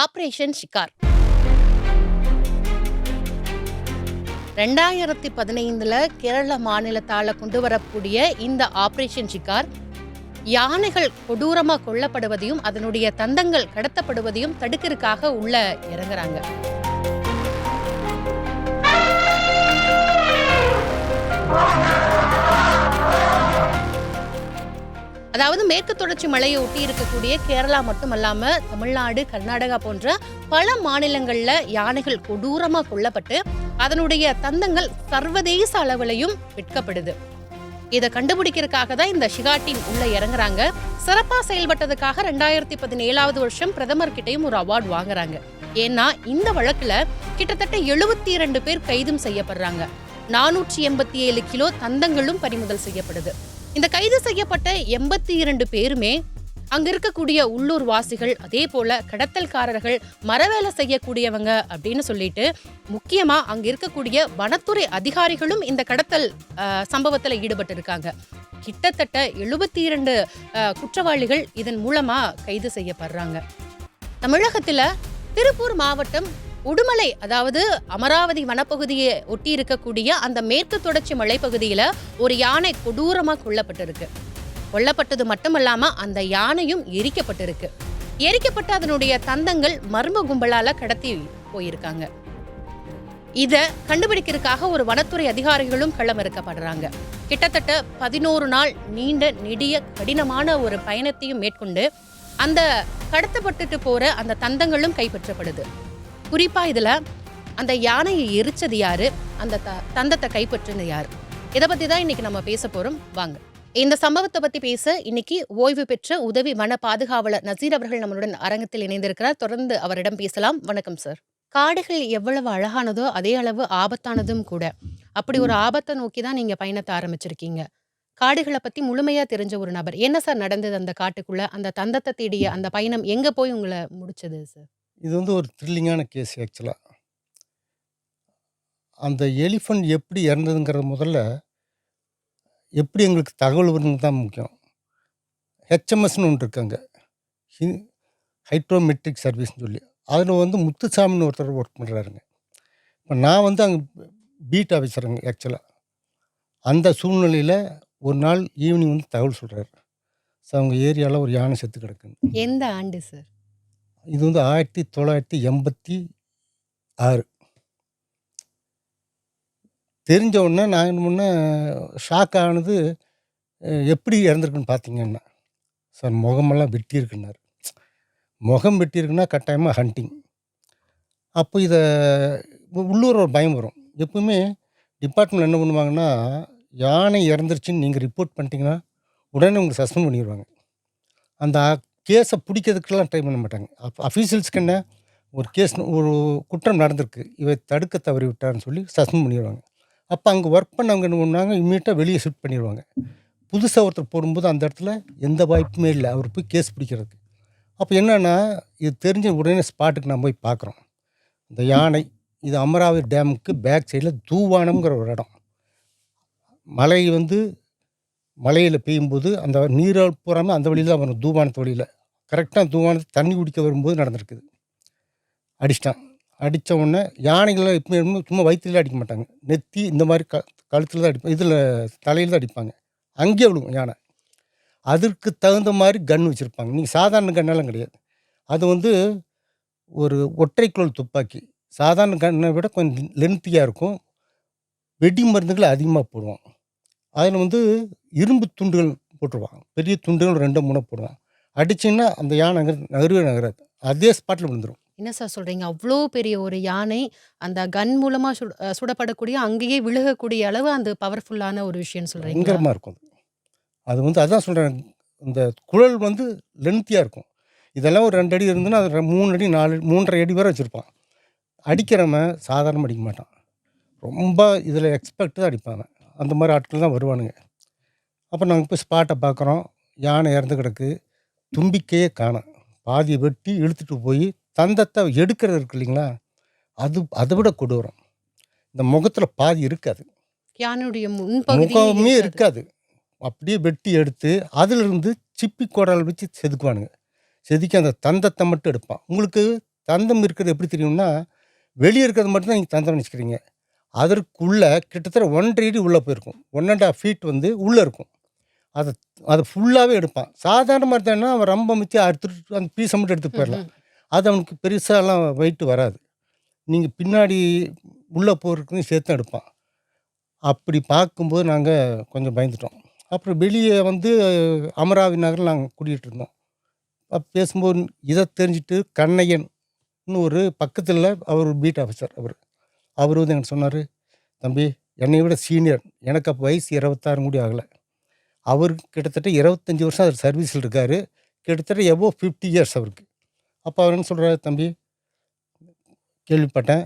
Operation shikar. ரெண்டாயிரத்தி பதினைந்துல கேரள மாநிலத்தால் கொண்டு வரக்கூடிய இந்த ஆபரேஷன் ஷிகார் யானைகள் கொடூரமாக கொல்லப்படுவதையும் அதனுடைய தந்தங்கள் கடத்தப்படுவதையும் தடுக்கிறதுக்காக உள்ள இறங்குறாங்க. அதாவது மேற்கு தொடர்ச்சி மலையை ஒட்டி இருக்கக்கூடிய கேரளா மட்டுமல்லாம தமிழ்நாடு கர்நாடகா போன்ற பல மாநிலங்கள்ல யானைகள் கொடூரமா கொல்லப்பட்டு அதனுடைய தந்தங்கள் சர்வதேச அளவிலையும் விற்கப்படுது. இதை கண்டுபிடிக்கிறதுக்காக தான் இந்த ஷிகா டீம் உள்ள இறங்குறாங்க. சிறப்பா செயல்பட்டதுக்காக ரெண்டாயிரத்தி பதினேழாவது வருஷம் பிரதமர் கிட்டையும் ஒரு அவார்டு வாங்குறாங்க. ஏன்னா இந்த வழக்குல கிட்டத்தட்ட எழுபத்தி இரண்டு பேர் கைதும் செய்யப்படுறாங்க. நானூற்றி எண்பத்தி ஏழு கிலோ தந்தங்களும் பறிமுதல் செய்யப்படுது. இந்த கைது செய்யப்பட்ட எண்பத்தி இரண்டு பேருமே அங்க இருக்கக்கூடிய உள்ளூர் வாசிகள் அதே போல கடத்தல்காரர்கள் மரவேலை செய்யக்கூடியவங்க அப்படின்னு சொல்லிட்டு முக்கியமா அங்க இருக்கக்கூடிய வனத்துறை அதிகாரிகளும் இந்த கடத்தல் அஹ், சம்பவத்துல ஈடுபட்டு இருக்காங்க கிட்டத்தட்ட எழுபத்தி இரண்டு குற்றவாளிகள் இதன் மூலமா கைது செய்யப்படுறாங்க. தமிழகத்துல திருப்பூர் மாவட்டம் உடுமலை அதாவது அமராவதி வனப்பகுதியை ஒட்டி இருக்கக்கூடிய அந்த மேற்கு தொடர்ச்சி மலைப்பகுதியில் ஒரு யானை கொடூரமாக கொல்லப்பட்டிருக்கு. கொல்லப்பட்டது மட்டுமல்லாமல் அந்த யானையும் எரிக்கப்பட்டிருக்கு. எரிக்கப்பட்ட அதனுடைய தந்தங்கள் மர்ம கும்பலால் கடத்தி போயிருக்காங்க. இதை கண்டுபிடிக்கிறதுக்காக ஒரு வனத்துறை அதிகாரிகளும் களமிறக்கப்படுறாங்க. கிட்டத்தட்ட பதினோரு நாள் நீண்ட நெடிய கடினமான ஒரு பயணத்தையும் மேற்கொண்டு அந்த கடத்தப்பட்டுட்டு போற அந்த தந்தங்களும் கைப்பற்றப்படுது. குறிப்பாக இதில் அந்த யானையை எரிச்சது யாரு? அந்த த- தந்தத்தை கைப்பற்றினது யார்? இதை பற்றி தான் இன்றைக்கி நம்ம பேச போகிறோம் வாங்க. இந்த சம்பவத்தை பற்றி பேச இன்னைக்கு ஓய்வு பெற்ற உதவி வன பாதுகாவலர் நசீர் அவர்கள் நம்மளுடன் அரங்கத்தில் இணைந்திருக்கிறார். தொடர்ந்து அவரிடம் பேசலாம். வணக்கம் சார் காடுகள் எவ்வளவு அழகானதோ அதே அளவு ஆபத்தானதும் கூட. அப்படி ஒரு ஆபத்தை நோக்கி தான் நீங்கள் பயணத்தை ஆரம்பிச்சிருக்கீங்க. காடுகளை பற்றி முழுமையாக தெரிஞ்ச ஒரு நபர். என்ன சார் நடந்தது அந்த காட்டுக்குள்ளே? அந்த தந்தத்தை தேடிய அந்த பயணம் எங்கே போய் உங்களை முடிச்சது சார் இது வந்து ஒரு த்ரில்லிங்கான கேஸ் ஆக்சுவலாக அந்த எலிஃபண்ட் எப்படி இறந்ததுங்கிறது முதல்ல எப்படி எங்களுக்கு தகவல் வருதுன்னு தான் முக்கியம். ஹெச்எம்எஸ்னு ஒன்று இருக்காங்க ஹைட்ரோமெட்ரிக் சர்வீஸ்னு சொல்லி. அதில் வந்து முத்துசாமின்னு ஒருத்தர் ஒர்க் பண்ணுறாருங்க இப்போ நான் வந்து அங்கே பீட் ஆஃபீஸருங்க ஆக்சுவலாக அந்த சூழ்நிலையில் ஒரு நாள் ஈவினிங் வந்து தகவல் சொல்கிறாரு சார் அவங்க ஏரியாவில் ஒரு யானை செத்து கிடக்குன்னு. எந்த ஆண்டு சார் இது வந்து ஆயிரத்தி தொள்ளாயிரத்தி எண்பத்தி ஆறு. தெரிஞ்ச உடனே நான் என்ன முன்னே ஷாக் ஆனது எப்படி இறந்துருக்குன்னு பார்த்தீங்கன்னா சார் முகமெல்லாம் வெட்டியிருக்குனார் முகம் வெட்டியிருக்குன்னா கட்டாயமாக ஹண்டிங் அப்போ இதை உள்ளூர் ஒரு பயம் வரும். எப்பவுமே டிபார்ட்மெண்ட் என்ன பண்ணுவாங்கன்னா யானை இறந்துருச்சுன்னு நீங்கள் ரிப்போர்ட் பண்ணிட்டீங்கன்னா உடனே உங்களுக்கு சஸ்பெண்ட் பண்ணிடுவாங்க அந்த கேஸை பிடிக்கிறதுக்கெல்லாம் ட்ரை பண்ண மாட்டாங்க. அப்போ அஃபீஷியல்ஸ்க்கு என்ன? ஒரு கேஸ் ஒரு குற்றம் நடந்திருக்கு. இவை தடுக்க தவறி விட்டார்னு சொல்லி சஸ்பெண்ட் பண்ணிடுவாங்க. அப்போ அங்கே ஒர்க் பண்ணவங்க என்ன பண்ணுவாங்க? இம்மீடியட்டாக வெளியே ஷிஃப்ட் பண்ணிடுவாங்க. புதுசாக ஒருத்தர் போடும்போது அந்த இடத்துல எந்த வாய்ப்புமே இல்லை. அவர் போய் கேஸ் பிடிக்கிறதுக்கு. அப்போ என்னென்னா இது தெரிஞ்ச உடனே ஸ்பாட்டுக்கு நான் போய் பார்க்குறோம். இந்த யானை இது அமராவதி டேமுக்கு பேக் சைடில் தூவானம்ங்கிற ஒரு இடம். மழை வந்து மலையில் பெய்யும்போது அந்த நீரால் பூராமல் அந்த வழியில் தான் வரும் தூவானத்து வழியில். கரெக்டாக தூவானது தண்ணி குடிக்க வரும்போது நடந்திருக்குது. அடிச்சிட்டான். அடித்த உடனே யானைகளை எப்பவுமே சும்மா வயிற்றுல அடிக்க மாட்டாங்க. நெத்தி இந்த மாதிரி க கழுத்தில் தான் அடிப்பாங்க இதில் தலையில் தான் அடிப்பாங்க. அங்கேயே விழுவும் யானை. அதற்கு தகுந்த மாதிரி கன் வச்சுருப்பாங்க. நீங்கள் சாதாரண கன்னெல்லாம் கிடையாது. அது வந்து ஒரு ஒற்றைக்குழல் துப்பாக்கி. சாதாரண கன்னை விட கொஞ்சம் லென்த்தியாக இருக்கும். வெடி மருந்துகளை அதிகமாக போடுவோம் அதில் வந்து இரும்பு துண்டுகள் போட்டுருவான் பெரிய துண்டுகள் ரெண்டு மூணு போடுவான் அடிச்சிங்கன்னா அந்த யானை நகர் நகரவே நகராது. அதே ஸ்பாட்டில் விழுந்துடும் என்ன சார் சொல்றீங்க? அவ்வளோ பெரிய ஒரு யானை அந்த கன் மூலமா சுட சுடப்படக்கூடிய அங்கேயே விழுகக்கூடிய அளவு அந்த பவர்ஃபுல்லான ஒரு விஷயம் சொல்றீங்க பயங்கரமாக இருக்கும் அது. அது வந்து அதான் சொல்கிறேன் இந்த குழல் வந்து லென்த்தியாக இருக்கும். இதெல்லாம் ஒரு ரெண்டு அடி இருந்துன்னா அது ரெ- மூணு அடி நாலு மூன்றரை அடி வரை வச்சுருப்பான். அடிக்கிறவன் சாதாரண அடிக்க மாட்டான். ரொம்ப இதில் எக்ஸ்பெக்ட் தான் அடிப்பாங்க அந்த மாதிரி ஆட்கள் தான் வருவானுங்க. அப்போ நாங்கள் போய் ஸ்பாட்டை பார்க்குறோம் யானை இறந்து கிடக்கு. தும்பிக்கையே காணோம். பாதியை வெட்டி இழுத்துட்டு போய் தந்தத்தை எடுக்கிறது இருக்கு இல்லைங்களா? அது அதை விட கொடூரம். இந்த முகத்தில் பாதி இருக்காது. யானையுடைய முகமே இருக்காது. அப்படியே வெட்டி எடுத்து அதிலிருந்து சிப்பி கோடால் வச்சு செதுக்குவானுங்க. செதுக்கி அந்த தந்தத்தை மட்டும் எடுப்பான். உங்களுக்கு தந்தம் இருக்கிறது எப்படி தெரியும்னா வெளியே இருக்கிறது மட்டும்தான் நீங்கள் தந்தம் நினச்சிக்கிறீங்க. அதற்குள்ளே கிட்டத்தட்ட ஒன்றரை அடி உள்ளே போயிருக்கும். ஒன் அண்ட் ஆஃப் ஃபீட் வந்து உள்ளே இருக்கும். அதை அதை ஃபுல்லாகவே எடுப்பான். சாதாரணமாக இருந்தான்னா அவன் ரொம்ப மிச்சம் அறுத்துட்டு அந்த பீஸை மட்டும் எடுத்து போயிடலாம். அது அவனுக்கு பெருசாலாம் வெயிட் வராது. நீங்கள் பின்னாடி உள்ளே போகிறதுக்கும் சேர்த்து எடுப்பான். அப்படி பார்க்கும்போது நாங்கள் கொஞ்சம் பயந்துட்டோம். அப்புறம் வெளியே வந்து அமராவதி நகரில் நாங்கள் குடியிட்டு இருந்தோம். அப்போ பேசும்போது இதை தெரிஞ்சுட்டு கண்ணையன் ஒரு பக்கத்தில் அவர் பீட் ஆஃபீஸர் அவர். அவர் வந்து எனக்கு சொன்னார் தம்பி என்னை விட சீனியர் எனக்கு அப்போ வயசு இருபத்தாறு கூட ஆகலை. அவர் கிட்டத்தட்ட இருபத்தஞ்சி வருஷம் அவர் சர்வீஸில் இருக்கார். கிட்டத்தட்ட எவ்வளோ ஃபிஃப்டி இயர்ஸ் அவருக்கு. அப்போ அவர் என்ன சொல்கிறாரு தம்பி கேள்விப்பட்டேன்.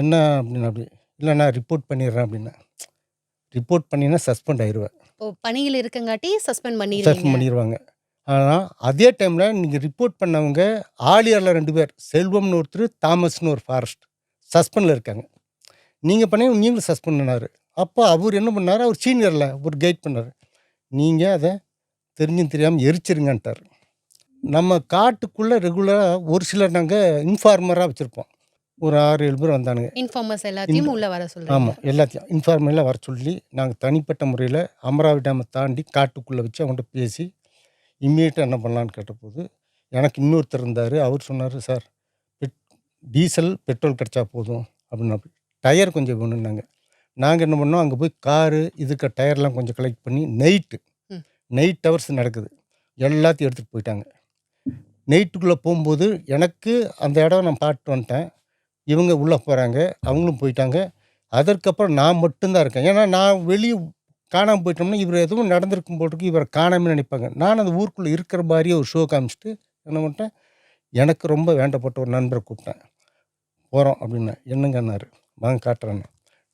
என்ன அப்படின்னு அப்படி இல்லை நான் ரிப்போர்ட் பண்ணிடுறேன் அப்படின்னேன் ரிப்போர்ட் பண்ணினா சஸ்பெண்ட் ஆயிடுவேன் ஓ பணியில் இருக்கங்காட்டி சஸ்பெண்ட் சஸ்பெண்ட் பண்ணிடுவீங்க பண்ணிடுவாங்க. ஆனால் அதே டைமில் நீங்கள் ரிப்போர்ட் பண்ணவங்க ஆலியாரில் ரெண்டு பேர் செல்வம்னு ஒருத்தர் தாமஸ்னு ஒரு ஃபாரஸ்ட் சஸ்பெண்டில் இருக்காங்க. நீங்கள் பண்ணி நீங்களும் சஸ்பெண்ட் பண்ணார். அப்போ அவர் என்ன பண்ணார்? அவர் சீனியரில் ஒரு கைட் பண்ணார். நீங்கள் அதை தெரிஞ்சும் தெரியாமல் எரிச்சிருங்கன்ட்டார். நம்ம காட்டுக்குள்ளே ரெகுலராக ஒரு சிலர் நாங்கள் இன்ஃபார்மராக வச்சுருப்போம். ஒரு ஆறு ஏழு பேர் வந்தானுங்க. இன்ஃபார்மர்ஸ் எல்லாத்தையும் உள்ள வர சொல்றீங்க. ஆமாம் எல்லாத்தையும். இன்ஃபார்மெல்லாம் வர சொல்லி நாங்கள் தனிப்பட்ட முறையில் அமராவதி டேமை தாண்டி காட்டுக்குள்ளே வச்சு அவங்கள்ட்ட பேசி இம்மீடியட்டாக என்ன பண்ணலான்னு கேட்டபோது எனக்கு இன்னொருத்தர் இருந்தார். அவர் சொன்னார் சார் பெட் டீசல் பெட்ரோல் கிடச்சா போதும் அப்படின்னு டயர் கொஞ்சம் வேணும்னாங்க. நாங்கள் என்ன பண்ணோம்? அங்கே போய் காரு இதுக்கு டயர்லாம் கொஞ்சம் கலெக்ட் பண்ணி நைட்டு. நைட் ஹவர்ஸ் நடக்குது. எல்லாத்தையும் எடுத்துகிட்டு போயிட்டாங்க. நைட்டுக்குள்ளே போகும்போது எனக்கு அந்த இடம் நான் பாட்டு வந்துட்டேன். இவங்க உள்ளே போகிறாங்க அவங்களும் போயிட்டாங்க. அதற்கப்புறம் நான் மட்டும்தான் இருக்கேன். ஏன்னா நான் வெளியே காணாமல் போயிட்டோம்னா இவர் எதுவும் நடந்திருக்கும் போட்டுருக்கு இவரை காணாமல் நினைப்பாங்க. நான் அந்த ஊருக்குள்ளே இருக்கிற மாதிரியே ஒரு ஷோ காமிச்சிட்டு என்ன பண்ணிட்டேன்? எனக்கு ரொம்ப வேண்டப்பட்ட ஒரு நண்பரை கூப்பிட்டேன். போகிறோம் அப்படின்னு என்னங்கன்னாரு வாங்க காட்டுறேன்னு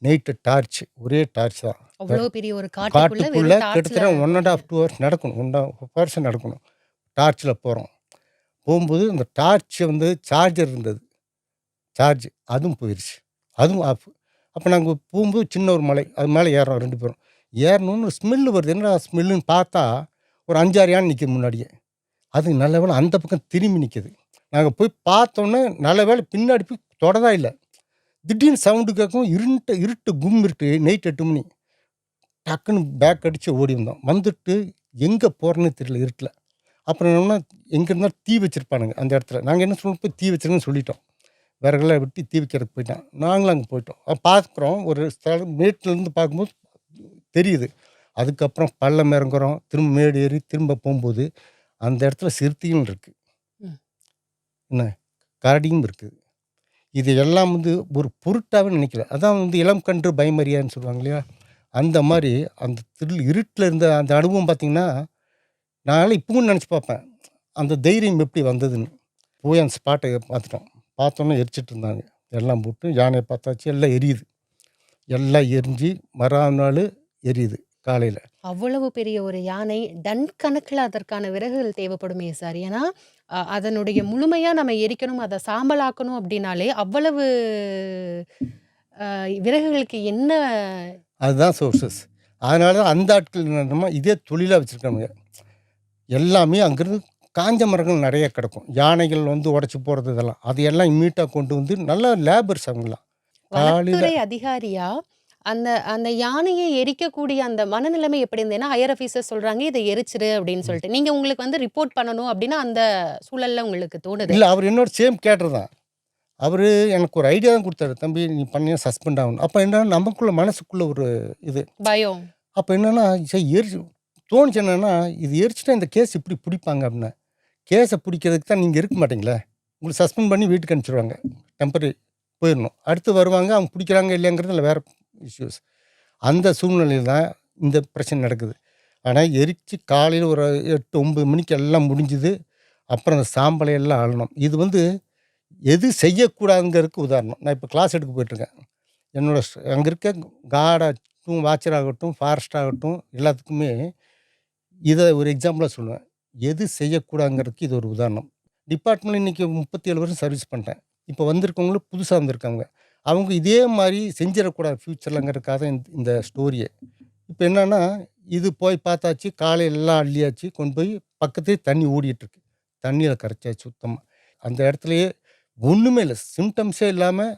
நைட்டு டார்ச் ஒரே டார்ச் தான். அவ்வளவு பெரிய ஒரு காட்டுக்குள்ள கிட்டத்தட்ட one and half two hours நடக்கணும். ஒன் ஹவர்ஸ் நடக்கணும். டார்ச்சில் போகிறோம் போகும்போது அந்த டார்ச் வந்து சார்ஜர் இருந்தது. சார்ஜ் அதுவும் போயிடுச்சு அதுவும் ஆஃப் அப்போ நாங்கள் போகும்போது சின்ன ஒரு மலை. அது மேலே ஏறோம் ரெண்டு பேரும். ஏறணும்னு ஸ்மெல்லு வருது. என்ன ஸ்மெல்லுன்னு பார்த்தா ஒரு அஞ்சாறு யானை நிற்கிது முன்னாடியே. அது நல்ல வேளை அந்த பக்கம் திரும்பி நிற்கிது நாங்கள் போய் பார்த்தோன்னே நல்ல வேளை பின்னாடி போய் தொடதா இல்லை. திடீர்னு சவுண்டு கேட்கும் இருட்டு இருட்டு கும் இருட்டு நைட் எட்டு மணி. டக்குன்னு பேக் அடித்து ஓடி வந்தோம். வந்துட்டு எங்கே போகிறேன்னு தெரியல இருட்டில். அப்புறம் என்னன்னா எங்கே இருந்தாலும் தீ வச்சுருப்பானுங்க அந்த இடத்துல. நாங்கள் என்ன சொல்லணும் போய் தீ வச்சிருங்கன்னு சொல்லிட்டோம். விறகுலாம் விட்டு தீ வைக்கிறதுக்கு போயிட்டோம் நாங்களும் அங்கே போயிட்டோம். பார்க்குறோம் ஒரு ஸ்தலம் மேட்டிலேருந்து பார்க்கும்போது தெரியுது. அதுக்கப்புறம் பள்ளம் இறங்குறோம். திரும்ப மேடு ஏறி திரும்ப போகும்போது அந்த இடத்துல சிறுத்தையும் இருக்குது. என்ன? கரடியும் இருக்குது இது எல்லாம் வந்து ஒரு பொருட்டாகவே நினைக்கல அதான் வந்து இளம் கன்று பயமரியான்னு சொல்லுவாங்க இல்லையா? அந்த மாதிரி அந்த திரு இருட்டில் இருந்த அந்த அனுபவம் பார்த்திங்கன்னா நானும் இப்பவும் நினச்சி பார்ப்பேன் அந்த தைரியம் எப்படி வந்ததுன்னு. போய் அந்த ஸ்பாட்டை பார்த்துட்டோம். பார்த்தோன்னே எரிச்சிட்டு இருந்தாங்க. எல்லாம் போட்டு யானையை பார்த்தாச்சு. எல்லாம் எரியுது. எல்லாம் எரிஞ்சு மறுநாள் எரியுது. காலையில். அவ்வளவு பெரிய ஒரு யானை டன் கணக்குல அதற்கான விறகுகள் தேவைப்படுமே சார். ஏன்னா அ, அதனுடைய முழுமையா நம்ம எரிக்கணும் அதை சாம்பலாக்கணும் அப்படின்னாலே அவ்வளவு அ, விறகுகளுக்கு என்ன அதுதான் சோர்சஸ் அதனால தான் அந்த ஆட்கள் என்னன்னா இதே தொழிலாக வச்சுருக்காங்க எல்லாமே அங்கேருந்து காஞ்ச மரங்கள் நிறைய கிடக்கும். யானைகள் வந்து உடச்சி போகிறது இதெல்லாம். அதையெல்லாம் இம்மீட்டாக கொண்டு வந்து நல்ல லேபர்ஸ் அவங்களாம் காலையில் வனத்துறை அதிகாரியா அந்த அந்த யானையை எரிக்கக்கூடிய அந்த மனநிலைமை எப்படி இருந்ததுன்னா ஹையர் ஆஃபீஸர் சொல்றாங்க இதை எரிச்சிரு அப்படின்னு சொல்லிட்டு. நீங்க உங்களுக்கு வந்து ரிப்போர்ட் பண்ணணும் அப்படின்னா அந்த சூழல்ல உங்களுக்கு தோணுது. இல்லை அவர் என்னோட சேம் கேட்டர் தான் அவர் எனக்கு ஒரு ஐடியா தான் கொடுத்தாரு தம்பி நீ பண்ணியா சஸ்பெண்ட் ஆகணும். அப்போ என்னன்னா நமக்குள்ள மனசுக்குள்ள ஒரு இது. பயம். அப்போ என்னன்னா எரிச்சு தோணுச்சு என்னன்னா இது எரிச்சுட்டா இந்த கேஸ் இப்படி பிடிப்பாங்க அப்படின்னா. கேஸை பிடிக்கிறதுக்கு தான் நீங்கள் இருக்க மாட்டீங்களே. உங்களுக்கு சஸ்பெண்ட் பண்ணி வீட்டுக்கு அனுப்பிச்சிடுவாங்க டெம்பரரி போயிடணும். அடுத்து வருவாங்க அவங்க பிடிக்கிறாங்க இல்லைங்கிறதுல வேறு இஷ்யூஸ் அந்த சூழ்நிலையில் தான் இந்த பிரச்சனை நடக்குது. ஆனால் எரித்து காலையில் ஒரு எட்டு ஒம்பது மணிக்கு எல்லாம் முடிஞ்சுது. அப்புறம் அந்த சாம்பலை எல்லாம் ஆளணும் இது வந்து எது செய்யக்கூடாதுங்கிறதுக்கு உதாரணம். நான் இப்போ கிளாஸ் எடுக்க போயிட்டுருக்கேன். என்னோட அங்கே இருக்க கார்டாகட்டும் வாட்சராகட்டும் ஃபாரஸ்ட் ஆகட்டும் எல்லாத்துக்குமே இதை ஒரு எக்ஸாம்பிளாக சொல்லுவேன். எது செய்யக்கூடாதுங்கிறதுக்கு இது ஒரு உதாரணம். டிபார்ட்மெண்ட் இன்றைக்கி முப்பத்தி ஏழு வருஷம் சர்வீஸ் பண்ணிட்டேன். இப்போ வந்திருக்கவங்களும் புதுசாக வந்திருக்காங்க. அவங்க இதே மாதிரி செஞ்சிடக்கூடாது ஃப்யூச்சர்லங்கிறதுக்காக தான் இந்த இந்த ஸ்டோரியே. இப்போ என்னென்னா இது போய் பார்த்தாச்சு காலையில எல்லாம் அள்ளியாச்சு கொண்டு போய் பக்கத்துலேயே தண்ணி ஓடிட்டுருக்கு. தண்ணியில் கரைச்சாச்சு சுத்தமாக அந்த இடத்துலையே ஒன்றுமே இல்லை சிம்டம்ஸே இல்லாமல்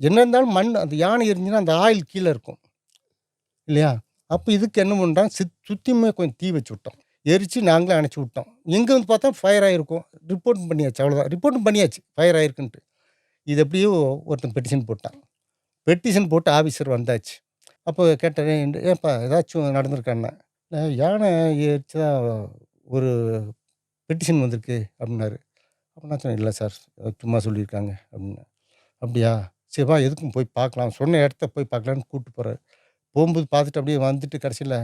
என்ன இருந்தாலும் மண் அந்த யானை எரிஞ்சுன்னா அந்த ஆயில் கீழே இருக்கும். இல்லையா? அப்போ இதுக்கு என்ன பண்ணுறான் சித் சுற்றியுமே கொஞ்சம் தீ வச்சு விட்டோம். எரித்து நாங்களே அணைச்சி விட்டோம். எங்கே வந்து பார்த்தா ஃபயர் ஆகிருக்கும் ரிப்போர்ட் பண்ணியாச்சு அவ்வளோதான் ரிப்போர்ட்டும் பண்ணியாச்சு ஃபயர் ஆகிருக்குன்ட்டு இது எப்படியோ ஒருத்தன் பெட்டிஷன் போட்டான். பெட்டிஷன் போட்டு ஆஃபீஸர் வந்தாச்சு. அப்போ கேட்டேன் ஏப்பா ஏதாச்சும் நடந்திருக்காண்ணா யானை ஏறிச்சு தான் ஒரு பெட்டிஷன் வந்திருக்கு அப்படின்னாரு. அப்போ நான் சொன்னேன் இல்லை சார் சும்மா சொல்லியிருக்காங்க அப்படின்னு அப்படியா? சரிப்பா எதுக்கும் போய் பார்க்கலாம். சொன்ன இடத்த போய் பார்க்கலான்னு கூப்பிட்டு போகிறாரு போகும்போது பார்த்துட்டு அப்படியே வந்துட்டு கடைசியில்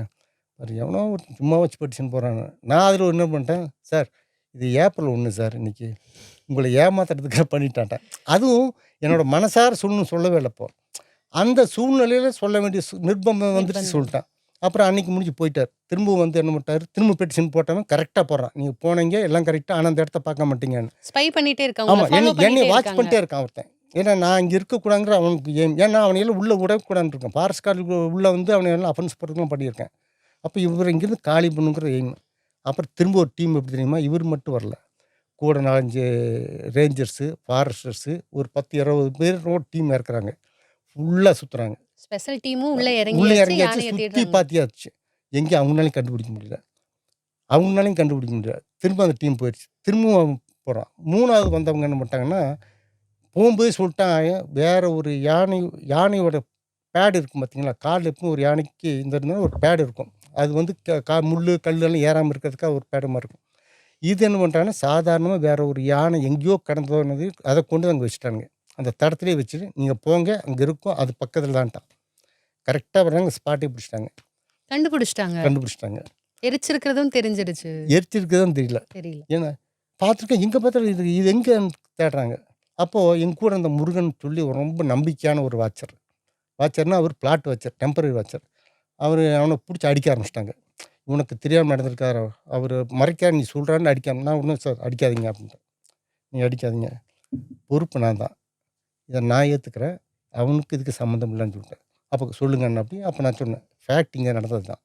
அவர் எவனோ ஒரு சும்மா வச்சு பெட்டிஷன் போகிறாங்க நான் அதில் என்ன பண்ணிட்டேன் சார் இது ஏப்ரல் ஒன்று சார் இன்றைக்கி உங்களை ஏமாத்துறதுக்காக பண்ணிட்டான்ட்டேன் அதுவும் என்னோட மனசார சொல்லணும் சொல்லவே இல்லை இப்போ. அந்த சூழ்நிலையில் சொல்ல வேண்டிய சு- நிர்பந்தம் வந்துட்டு. சொல்லிட்டேன். அப்புறம் அன்னைக்கு முடிஞ்சு போயிட்டார். திரும்ப வந்து என்ன பண்ணிட்டாரு? திரும்ப பெட்டிஷன் போட்டவன் கரெக்டாக போடுறான். நீங்கள் போனீங்க எல்லாம் கரெக்டாக ஆனால் அந்த இடத்த பார்க்க மாட்டீங்கன்னு. ஸ்பை பண்ணிட்டே இருக்காங்க ஆமாம் என்னை என்னை வாட்ச். பண்ணிட்டே இருக்கான் ஒருத்தன். ஏன்னா நான் இங்கே இருக்கக்கூடாங்கிற அவனுக்கு ஏம் ஏன்னா அவனையெல்லாம் உள்ளே விடக்கூடாதுன்னு இருக்கேன். ஃபாரஸ்ட் கார்டு உள்ளே வந்து அவனை எல்லாம் அஃபென்ஸ் போகிறதுலாம் பண்ணியிருக்கேன். அப்போ இவர் இங்கேருந்து காலி பண்ணுங்கிற எய்ம் அப்புறம் திரும்ப ஒரு டீம் எப்படி தெரியுமா? இவர் மட்டும் வரல. கூட நாலஞ்சு ரேஞ்சர்ஸு ஃபாரஸ்டர்ஸு ஒரு பத்து இருபது பேர் டீம் இறக்குறாங்க. ஃபுல்லாக சுற்றுறாங்க ஸ்பெஷல் டீமும் உள்ள இறங்கி உள்ளே இறங்கியாச்சு சுற்றி பார்த்தியாச்சு எங்கே அவங்களாலையும் கண்டுபிடிக்க முடியல. அவங்களாலையும் கண்டுபிடிக்க முடியல. திரும்ப அந்த டீம் போயிடுச்சு. திரும்பவும் போகிறான் மூணாவது வந்தவங்க என்ன பண்ணிட்டாங்கன்னா போகும்போது சொல்லிட்டான் வேற ஒரு யானை யானையோட பேடு இருக்கும் பார்த்தீங்களா காலில் எப்பவும் ஒரு யானைக்கு இந்த ஒரு பேடு இருக்கும். அது வந்து க- கா முள் கல்லெல்லாம் ஏறாமல் இருக்கிறதுக்காக ஒரு பேடு மாதிரி இருக்கும். இது என்ன பண்ணுறாங்கன்னா சாதாரணமாக வேற ஒரு யானை எங்கேயோ கடந்தோன்னது அதை கொண்டு அங்கே வச்சுட்டானுங்க. அந்த தடத்துலேயே வச்சுட்டு நீங்கள் போங்க அங்கே இருக்கும் அது பக்கத்தில் தான்ட்டான் கரெக்டாக வர்றாங்க ஸ்பாட்டே பிடிச்சிட்டாங்க. கண்டுபிடிச்சிட்டாங்க. கண்டுபிடிச்சிட்டாங்க. எரிச்சிருக்கிறதும் தெரிஞ்சிருச்சு. எரிச்சிருக்குதான் தெரியல. தெரியல. ஏன்னா பார்த்துருக்கேன் எங்கே பார்த்தாலும் இது இது எங்கே தேடுறாங்க? அப்போது எங்க கூட அந்த முருகன் சொல்லி ரொம்ப நம்பிக்கையான ஒரு வாட்சர். வாட்சர்னா அவர் பிளாட் வாட்சர் டெம்பரரி வாட்சர் அவர் அவனை பிடிச்சி அடிக்க ஆரம்பிச்சிட்டாங்க. உனக்கு தெரியாமல் நடந்திருக்காரு? அவர் மறைக்காத நீ சொல்கிறான்னு அடிக்காம நான் ஒன்றும் சார் அடிக்காதீங்க அப்படின்ட்டு நீ அடிக்காதீங்க. பொறுப்பு நான் தான். இதை நான் ஏற்றுக்கிறேன் அவனுக்கு இதுக்கு சம்மந்தம் இல்லைன்னு சொல்லிட்டேன். அப்போ சொல்லுங்கன்னு அப்படி. அப்போ நான் சொன்னேன் ஃபேக்ட் இங்கே நடந்தது தான்.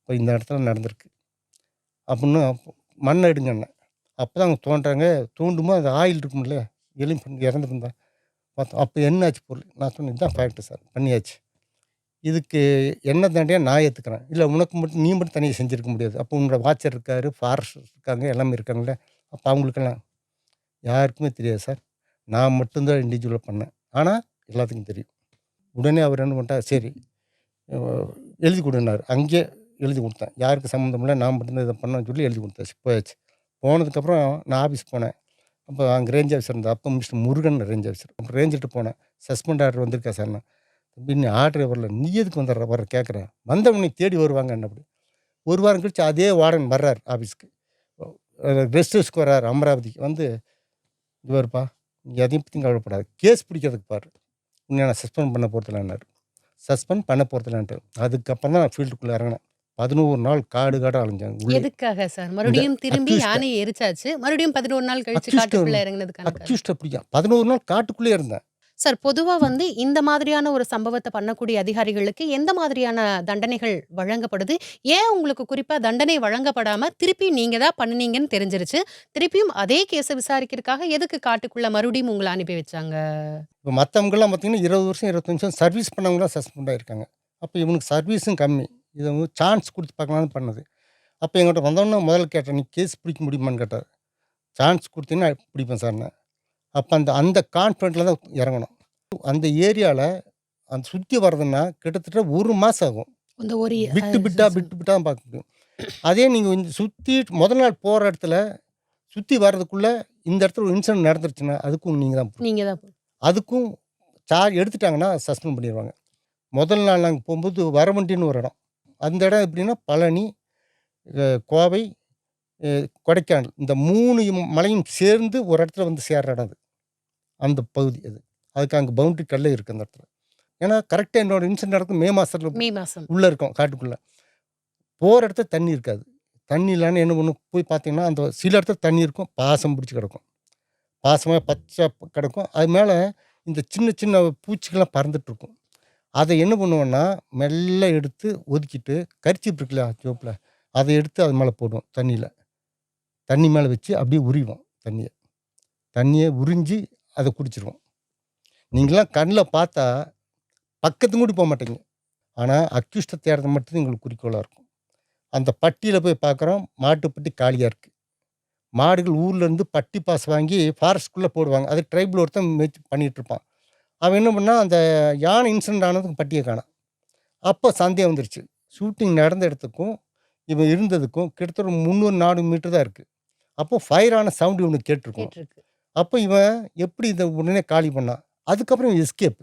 இப்போ இந்த இடத்துல நடந்திருக்கு. அப்படின்னு மண்ணை மண் எடுங்கண்ணே அப்போ தான் அவங்க தோன்றாங்க. தோண்டுமோ அது ஆயில் இருக்கும்ல இல்லையா எலும்பி இறந்துருந்தா. பார்த்தோம் அப்போ என்னாச்சு பொருள்? நான் சொன்னேன் இதுதான் ஃபேக்ட் சார். பண்ணியாச்சு. இதுக்கு என்ன தாண்டியாக நான் ஏற்றுக்கிறேன் இல்லை உனக்கு மட்டும் நீ மட்டும் தனியாக செஞ்சுருக்க முடியாது. அப்போ உன்னோட வாட்சர் இருக்கார் ஃபாரஸ்ட் இருக்காங்க எல்லாமே இருக்காங்கல்ல. அப்போ அவங்களுக்கெல்லாம் யாருக்குமே தெரியாது சார். நான் மட்டும்தான் இண்டிவிஜுவலாக பண்ணேன். ஆனால் எல்லாத்துக்கும் தெரியும். உடனே அவர் என்ன பண்ணிட்டா சரி எழுதி கொடுனார் அங்கேயே எழுதி கொடுத்தேன். யாருக்கு சம்மந்தம் இல்லை நான் மட்டும்தான் இதை பண்ணேன்னு சொல்லி எழுதி கொடுத்தாச்சு. போயாச்சு. போனதுக்கப்புறம் நான் ஆஃபீஸ் போனேன். அப்போ அங்கே ரேஞ்ச் ஆஃபீஸர் இருந்தால் அப்போ மிஸ்டர் முருகன் ரேஞ்ச் ஆஃபீஸர் அப்போ ரேஞ்சிட்டு போனேன். சஸ்பெண்ட் ஆர்டர் வந்திருக்கா சார் நான் தம்பி நீ ஆர்டரே வரல. நீ எதுக்கு வந்துடுற வர கேட்குறேன் வந்தவனை தேடி வருவாங்க என்ன அப்படி. ஒரு வாரம் கழிச்சு அதே வார்டன் வர்றார் ஆஃபீஸ்க்கு ரெஸ்ட் ஹவுஸ்க்கு வர்றார் அமராவதிக்கு வந்து இது வருப்பா நீ எதையும் பற்றி கவலைப்படாது. கேஸ் பிடிக்கிறதுக்கு பாரு. உன்னை நான் சஸ்பெண்ட் பண்ண போகிறதில்லன்னாரு சஸ்பெண்ட் பண்ண போகிறதில்லன்ட்டு அதுக்கப்புறம் தான் நான் ஃபீல்டுக்குள்ளே இறங்கினேன். பதினோரு நாள் காடு காடு அலைஞ்சாங்க உள்ளே எதுக்காக சார்? மறுபடியும் திரும்பி யானையை எரிச்சாச்சு. மறுபடியும் பதினோரு நாள் கழிச்சு காட்டுக்குள்ள இறங்குனதுக்கான காரணம். அக்யூஸ்ட் அப்படியா? பதினோரு நாள் காட்டுக்குள்ளே இருந்தேன். சார் பொதுவாக வந்து இந்த மாதிரியான ஒரு சம்பவத்தை பண்ணக்கூடிய அதிகாரிகளுக்கு எந்த மாதிரியான தண்டனைகள் வழங்கப்படுது? ஏன் உங்களுக்கு குறிப்பாக தண்டனை வழங்கப்படாமல் திருப்பி நீங்கள் தான் பண்ணுனீங்கன்னு தெரிஞ்சிருச்சு. திருப்பியும் அதே கேஸை விசாரிக்கிறதுக்காக எதுக்கு காட்டுக்குள்ளே மறுபடியும் உங்களை அனுப்பி வச்சாங்க? இப்போ மற்றவங்கெல்லாம் பார்த்தீங்கன்னா இருபது வருஷம் இருபத்தஞ்சு வருஷம் சர்வீஸ் பண்ணவங்களாம் சஸ்பெண்ட் ஆகிருக்காங்க அப்போ இவனுக்கு சர்வீஸும் கம்மி. இதை வந்து சான்ஸ் கொடுத்து பார்க்கலான்னு பண்ணது. அப்போ எங்கள்கிட்ட வந்தோன்னே முதல்ல கேட்டேன் நீ கேஸ் பிடிக்க முடியுமான்னு கேட்டார். சான்ஸ் கொடுத்தீங்கன்னா பிடிப்பேன் நான் அப்போ அந்த அந்த கான்ஃபிடென்ட்டில் தான் இறங்கணும். அந்த ஏரியாவில் அந்த சுற்றி வர்றதுன்னா கிட்டத்தட்ட ஒரு மாதம் ஆகும். இந்த ஒரு விட்டு விட்டா விட்டு விட்டா தான் பார்க்க முடியும். அதே நீங்கள் சுற்றி முதல் நாள் போகிற இடத்துல சுற்றி வர்றதுக்குள்ளே இந்த இடத்துல ஒரு இன்சிடென்ட் நடந்துருச்சுன்னா அதுக்கும் நீங்கள் தான் நீங்க தான் அதுக்கும் சார்ஜ் எடுத்துட்டாங்கன்னா சஸ்பெண்ட் பண்ணிடுவாங்க முதல் நாள் நாங்கள் போகும்போது வரவண்டின்னு ஒரு இடம். அந்த இடம் எப்படின்னா பழனி கோவை கொடைக்கானல். இந்த மூணு மலையும் சேர்ந்து ஒரு இடத்துல வந்து சேர்ற இடம் அது. அந்த பகுதி அது. அதுக்கு அங்கே பவுண்டரி கல்லே இருக்குது அந்த இடத்துல. ஏன்னா கரெக்டாக என்னோட இன்சிடென்ட் நடக்கும் மே மாதத்தில் மே மாசம். உள்ளே இருக்கும் காட்டுக்குள்ளே. போகிற இடத்துல தண்ணி இருக்காது. தண்ணி இல்லைன்னு என்ன பண்ணும்? போய் பார்த்தீங்கன்னா அந்த சில இடத்துல தண்ணி இருக்கும். பாசம் பிடிச்சி கிடக்கும். பாசமாக பச்சை கிடக்கும். அது மேலே இந்த சின்ன சின்ன பூச்சிகள்லாம் பறந்துட்டு இருக்கும். அதை என்ன பண்ணுவோன்னா மெல்ல எடுத்து ஒதுக்கிட்டு கரிச்சிப்பு இருக்குல்ல சோப்பில் அதை எடுத்து அது மேலே போடுவோம் தண்ணியில். தண்ணி மேலே வச்சு அப்படியே உரிவோம் தண்ணியை. தண்ணியை உறிஞ்சி அதை குடிச்சிருவோம். நீங்களாம் கண்ணில் பார்த்தா பக்கத்து கூட போக மாட்டீங்க. ஆனால் அக்யூஸ்டை தேடுறது மட்டும்தான் எங்களுக்கு குறிக்கோளாக இருக்கும். அந்த பட்டியில் போய் பார்க்குறோம் மாட்டுப்பட்டி காலியாக இருக்குது மாடுகள் ஊர்லேருந்து பட்டி பாஸ் வாங்கி ஃபாரஸ்ட்குள்ளே போடுவாங்க. அது ட்ரைபிள் ஒருத்தன் மேய்ச்சி பண்ணிகிட்ருப்பான் அவன் என்ன பண்ணால் அந்த யானை இன்சிடென்ட் ஆனதுக்கு பட்டியை காணாம் அப்போ சந்தேகம் வந்துருச்சு. ஷூட்டிங் நடந்த இடத்துக்கும் இவன் இருந்ததுக்கும் கிட்டத்தட்ட முந்நூறு நானூறு மீட்டர் தான் இருக்குது அப்போ ஃபயர் ஆன சவுண்டு இவனுக்கு கேட்டிருக்கும். கேட்டிருக்கு. அப்போ இவன் எப்படி இதை உடனே காலி பண்ணான் அதுக்கப்புறம் இவன் எஸ்கேப்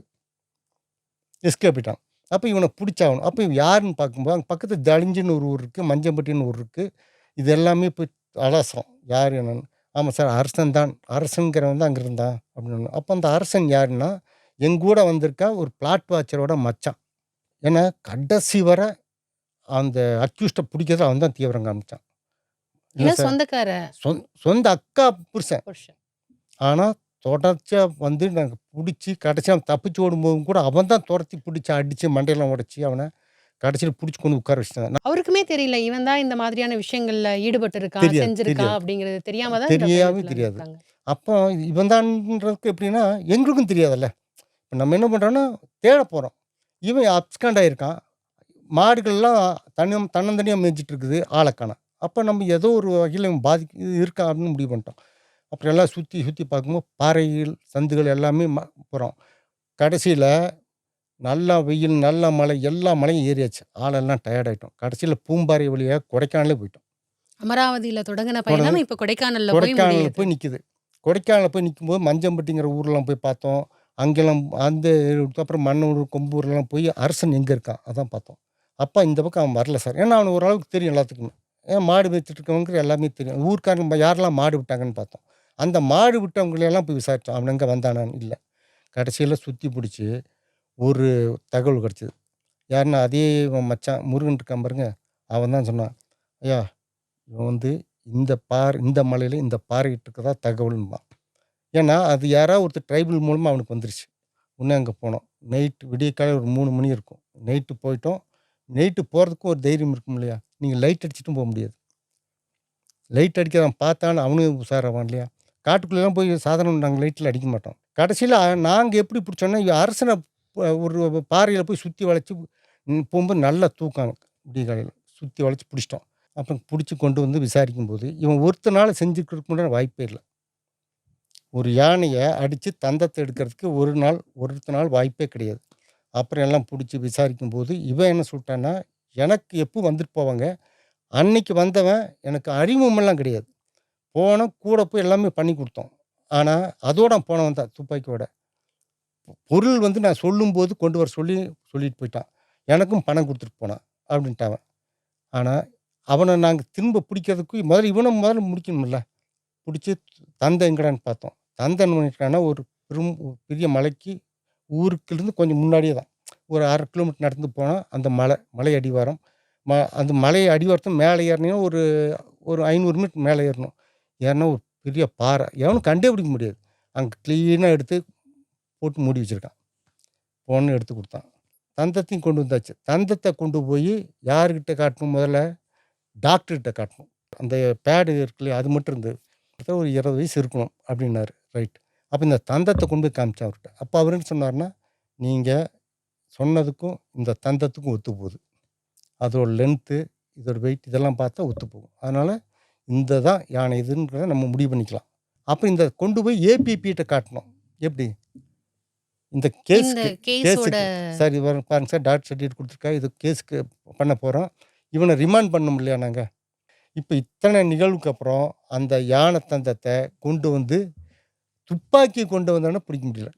எஸ்கேப் ஆயிட்டான். அப்போ இவனை பிடிச்சாகணும். அப்போ இவன் யாருன்னு பார்க்கும்போது அங்கே பக்கத்தில் தளிஞ்சின்னு ஒரு ஊர் இருக்குது மஞ்சம்பட்டின்னு ஊர் இருக்குது இது எல்லாமே போய் அலசம். யார் என்னன்னு. ஆமாம் சார் அரசன் தான். அரசன்கிறவன் தான் அங்கே இருந்தான் அப்படின்னு. அப்போ அந்த அரசன் யாருன்னா எங்க கூட வந்திருக்கா ஒரு பிளாட் வாட்சரோட மச்சான். ஏன்னா கடைசி வரை அந்த அக்யூஸ்டை பிடிக்கிறத அவன் தான் தீவிரம் காமிச்சான். சொந்தக்கார. சொந்த அக்கா புருஷன். ஆனால் தொடர்ச்சியாக வந்து நாங்கள் பிடிச்சி கடைசியாக தப்பிச்சு ஓடும்போது கூட அவன் தான் துரத்தி பிடிச்சி அடித்து மண்டையெல்லாம் உடச்சி அவனை கடைசியில் பிடிச்சி கொண்டு உட்கார வச்சுட்டாங்க அவருக்குமே தெரியல இவன் தான் இந்த மாதிரியான விஷயங்கள்ல ஈடுபட்டு தெரியாது. அப்படிங்கிறது தெரியாம தான் தெரியாம தெரியாது. அப்போ இவன் தான்றதுக்கு எப்படின்னா எங்களுக்கும் தெரியாதுல்ல. இப்போ நம்ம என்ன பண்ணுறோன்னா தேட போகிறோம் இவன் அப்ஸ்காண்ட் ஆகிருக்கான் மாடுகள்லாம் தனி தன்னந்தனியாக மேய்ஞ்சிட்டு இருக்குது ஆளக்கான அப்போ நம்ம ஏதோ ஒரு வகையில் பாதி இது இருக்கான் அப்படின்னு முடிவு பண்ணிட்டோம். அப்புறம் எல்லாம் சுற்றி சுற்றி பார்க்கும்போது பாறைகள் சந்துகள் எல்லாமே போகிறோம் கடைசியில் நல்லா வெயில் நல்ல மழை எல்லா மழையும் ஏறியாச்சு. ஆளெல்லாம் டயர்ட் ஆகிட்டோம் கடைசியில் பூம்பாறை வழியாக கொடைக்கானலே போயிட்டோம். அமராவதியில தொடங்கின பயணம் இப்ப கொடைக்கானல்ல போய் கொடைக்கானலில் போய் நிற்கிது கொடைக்கானலில் போய் நிற்கும்போது மஞ்சம்பட்டிங்கிற ஊர்லாம் போய் பார்த்தோம். அங்கெல்லாம் அந்த அப்புறம் மண்ணூர் கொம்பூர்லாம் போய் அரசன் எங்கே இருக்கான்? அதான் பார்த்தோம். அப்போ இந்த பக்கம் அவன் வரல சார். ஏன்னா அவனுக்கு ஓரளவுக்கு தெரியும் எல்லாத்துக்குமே. ஏன் மாடு வச்சுட்டு எல்லாமே தெரியும். ஊருக்காரங்க யாரெல்லாம் மாடு விட்டாங்கன்னு பார்த்தோம். அந்த மாடு விட்டவங்களையெல்லாம் போய் விசாரித்தோம் அவன் எங்கே வந்தானான்னு இல்லை. கடைசியில் சுற்றி பிடிச்சி ஒரு தகவல் கிடச்சிது. யாருன்னா அதே மச்சான் முருகன் இருக்கான் பாருங்க. அவன் தான் சொன்னான் ஐயா இவன் வந்து இந்த பாறை இந்த மலையில் இந்த பாறைகிட்ட இருக்கதா தகவல்ன்பான் ஏன்னா அது யாராவது ஒருத்தர் ட்ரைபிள் மூலமாக அவனுக்கு வந்துருச்சு. இன்னும் அங்கே போனோம். நைட்டு விடிய காலையில் ஒரு மூணு மணி இருக்கும். நைட்டு போயிட்டோம். நைட்டு போகிறதுக்கும் ஒரு தைரியம் இருக்கும் இல்லையா நீங்கள் லைட் அடிச்சிட்டும் போக முடியாது. லைட் அடிக்கிறான் பார்த்தான்னு அவனும் உசாரவான் இல்லையா? காட்டுக்குள்ளெல்லாம் போய் சாதாரண நாங்கள் லைட்டில் அடிக்க மாட்டோம். கடைசியில் நாங்கள் எப்படி பிடிச்சோன்னா இவன் அரசனை ஒரு பாறையில் போய் சுற்றி வளைச்சி போகும்போது நல்லா தூக்கம் விடிய காலையில் சுற்றி வளைச்சி பிடிச்சிட்டோம். அப்புறம் பிடிச்சி கொண்டு வந்து விசாரிக்கும் போது இவன் ஒருத்தனால செஞ்சுக்கிறதுக்கு முன்னாடி வாய்ப்பே இல்லை. ஒரு யானையை அடித்து தந்தத்தை எடுக்கிறதுக்கு ஒரு நாள் ஒருத்த நாள் வாய்ப்பே கிடையாது. அப்புறம் எல்லாம் பிடிச்சி விசாரிக்கும் போது இவன் என்ன சொல்லிட்டான்னா எனக்கு எப்போ வந்துட்டு போவாங்க? அன்னைக்கு வந்தவன் எனக்கு அறிமுகமெல்லாம் கிடையாது. போன கூட போய் எல்லாமே பண்ணி கொடுத்தோம். ஆனால் அதோட போனவன் தான் துப்பாக்கியோட. பொருள் வந்து நான் சொல்லும்போது கொண்டு வர சொல்லி சொல்லிட்டு போயிட்டான். எனக்கும் பணம் கொடுத்துட்டு போனான் அப்படின்ட்டாவன் ஆனால் அவனை நாங்கள் திரும்ப பிடிக்கிறதுக்கு முதல்ல இவனை முதல்ல முடிக்கணும்ல. பிடிச்சி தந்தை எங்கடான்னு பார்த்தோம். தந்தை என்ன பண்ணிட்டான்னா ஒரு பெரும் பெரிய மலைக்கு ஊருக்குலேருந்து கொஞ்சம் முன்னாடியே தான். ஒரு அரை கிலோமீட்டர் நடந்து போனால் அந்த மலை மலை அடிவாரம். ம அந்த மலை அடிவாரத்தை மேலே ஏறினீங்கன்னா ஒரு ஒரு ஐநூறு மீட்டர் மேலே ஏறணும். ஏறினா ஒரு பெரிய பாறை. எவனும் கண்டே பிடிக்க முடியாது. அங்கே க்ளீனாக எடுத்து போட்டு மூடி வச்சுருக்கான். போன்னு எடுத்து கொடுத்தான். தந்தத்தையும் கொண்டு வந்தாச்சு. தந்தத்தை கொண்டு போய் யாருக்கிட்ட காட்டணும்? முதல்ல டாக்டர்கிட்ட காட்டணும். அந்த பேடு இருக்கில்லையா அது மட்டும் இருந்தது. ஒரு இருபது வயசு இருக்கணும் அப்படின்னாரு. ரைட் அப்போ இந்த தந்தத்தை கொண்டு போய் காமிச்சேன் அவர்கிட்ட. அப்போ அவர் என்ன சொன்னார்னா நீங்கள் சொன்னதுக்கும் இந்த தந்தத்துக்கும் ஒத்து போகுது அதோட லென்த்து இதோட வெயிட் இதெல்லாம் பார்த்தா ஒத்து போகும் அதனால் இந்த தான் யானை இதுன்றதை நம்ம முடிவு பண்ணிக்கலாம். அப்போ இந்த கொண்டு போய் ஏபிபிகிட்ட காட்டணும். எப்படி? இந்த இந்த கேஸுக்கு சார் இவர் பாருங்க சார் டாக்டர் சர்டிஃபிகேட் கொடுத்துருக்கா இது கேஸுக்கு பண்ண போகிறோம் இவனை ரிமாண்ட் பண்ணோம் இல்லையா நாங்கள் இப்போ இத்தனை நிகழ்வுக்கு அப்புறம் அந்த யானை தந்தத்தை கொண்டு வந்து துப்பாக்கி கொண்டு வந்தோன்னா பிடிக்க முடியல.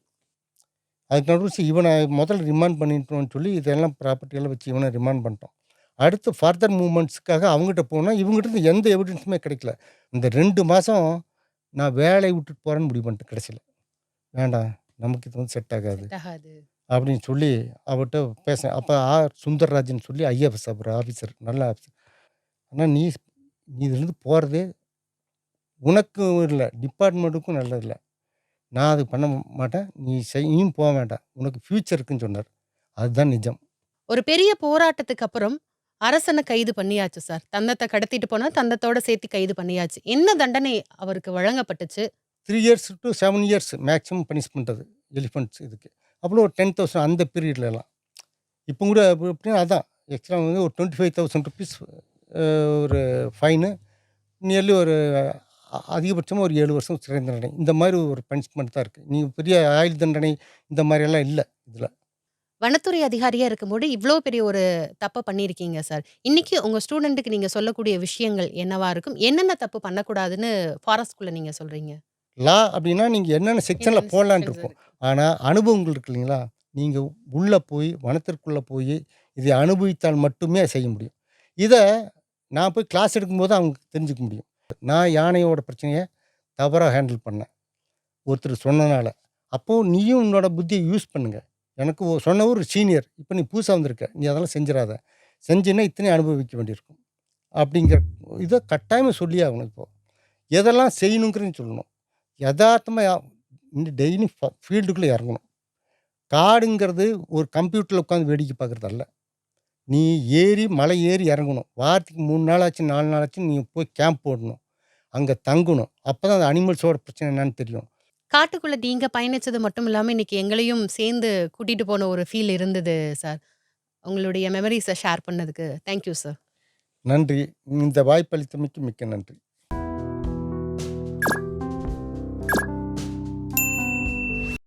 அதுக்கு நடுவில் இவனை முதல்ல ரிமாண்ட் பண்ணிட்டோம்னு சொல்லி இதெல்லாம் ப்ராப்பர்ட்டியெல்லாம் வச்சு இவனை ரிமாண்ட் பண்ணிட்டோம். அடுத்து ஃபர்தர் மூமெண்ட்ஸுக்காக அவங்ககிட்ட போனால் இவங்ககிட்ட எந்த எவிடன்ஸுமே கிடைக்கல. இந்த ரெண்டு மாதம் நான் வேலையை விட்டுட்டு போகிறேன்னு முடிவு பண்ணிட்டு கடைசியில். வேண்டாம் நமக்கு இது வந்து செட் ஆகாது. ஆகாது. அப்படின்னு சொல்லி அவர்கிட்ட பேசினேன். அப்போ ஆர் சுந்தர்ராஜன் சொல்லி ஐஎஃப்எஸ் அவர் ஆஃபீஸர் நல்ல ஆஃபீஸர் ஆனால் நீ நீ இதுலேருந்து போகிறதே உனக்கும் இல்லை டிபார்ட்மெண்ட்டுக்கும் நல்லதில்லை நான் அது பண்ண மாட்டேன். நீ செய் நீயும் போக வேண்டாம். உனக்கு ஃப்யூச்சர் இருக்குன்னு சொன்னார். அதுதான் நிஜம். ஒரு பெரிய போராட்டத்துக்கு அப்புறம் அரசனை கைது பண்ணியாச்சு சார். தந்தத்தை கடத்திட்டு போனா தந்தத்தோட சேர்த்து கைது பண்ணியாச்சு. என்ன தண்டனை அவருக்கு வழங்கப்பட்டுச்சு? Three years to seven years maximum punishment அது. எலிஃபண்ட்ஸ் இதுக்கு. அப்புறம் ஒரு டென் தௌசண்ட் அந்த பீரியட்லலாம் இப்போ கூட அப்ப- எப்படின்னா அதான். எக்ஸ்ட்ரா வந்து ஒரு டுவெண்ட்டி ஃபைவ் தௌசண்ட் ருபீஸ் ஒரு ஃபைனு நியர்லி ஒரு அதிகபட்சமாக ஒரு ஏழு வருஷம் சிறை தண்டனை இந்த மாதிரி ஒரு பனிஷ்மெண்ட் தான் இருக்குது நீங்கள் பெரிய ஆயுள் தண்டனை இந்த மாதிரியெல்லாம் இல்லை இதில் வனத்துறை அதிகாரியா இருக்கும்போது இவ்ளோ பெரிய ஒரு தப்ப பண்ணியிருக்கீங்க சார். இன்னைக்கு உங்க ஸ்டூடண்ட்டுக்கு நீங்க சொல்லக்கூடிய விஷயங்கள் என்னவா இருக்கும்? என்னென்ன தப்பு பண்ணக்கூடாதுன்னு ஃபாரஸ்ட்குள்ள நீங்க சொல்றீங்க? லா அப்படின்னா நீங்கள் என்னென்ன செக்ஷனில் போடலான் இருக்கும் இருக்கு? ஆனால் அனுபவங்கள் இருக்கு இல்லைங்களா நீங்கள் உள்ளே போய் வனத்திற்குள்ளே போய் இதை அனுபவித்தால் மட்டுமே செய்ய முடியும் இதை நான் போய் கிளாஸ் எடுக்கும்போது அவங்க தெரிஞ்சுக்க முடியும் நான் யானையோட பிரச்சனையை தவறாக ஹேண்டில் பண்ணேன். ஒருத்தர் சொன்னனால. அப்போது நீயும் உன்னோட புத்தியை யூஸ் பண்ணுங்க. எனக்கு சொன்ன ஒரு சீனியர் இப்போ நீ புதுசாக வந்திருக்க. நீ அதெல்லாம் செஞ்சிடாத செஞ்சுன்னா இத்தனை அனுபவிக்க வேண்டியிருக்கும். அப்படிங்கிற இதை கட்டாயமாக சொல்லி ஆகணும் இப்போது எதெல்லாம் செய்யணுங்கிறது சொல்லணும். யதார்த்தமாக டெய்லி ஃபீல்டுக்குள்ளே இறங்கணும். காடுங்கிறது ஒரு கம்ப்யூட்டரில் உட்காந்து வேடிக்கை பார்க்குறது அல்ல. நீ ஏறி மலை ஏறி இறங்கணும். வாரத்துக்கு மூணு நாளாச்சு நாலு நாளாச்சு நீ போய் கேம்ப் போடணும். அங்கே தங்கணும். அப்போ தான் அந்த அனிமல்ஸோட பிரச்சனை என்னன்னு தெரியும். காட்டுக்குள்ள நீங்க பயணிச்சது மட்டும் இல்லாம இன்னைக்கு எங்களையும் சேர்ந்து கூட்டிட்டு போன ஒரு ஃபீல் இருந்தது சார். உங்களுடைய மெமரீஸ ஷேர் பண்ணதுக்கு தேங்க் யூ சார். நன்றி. இந்த வாய்ப்பளித்தமைக்கு மிக்க நன்றி.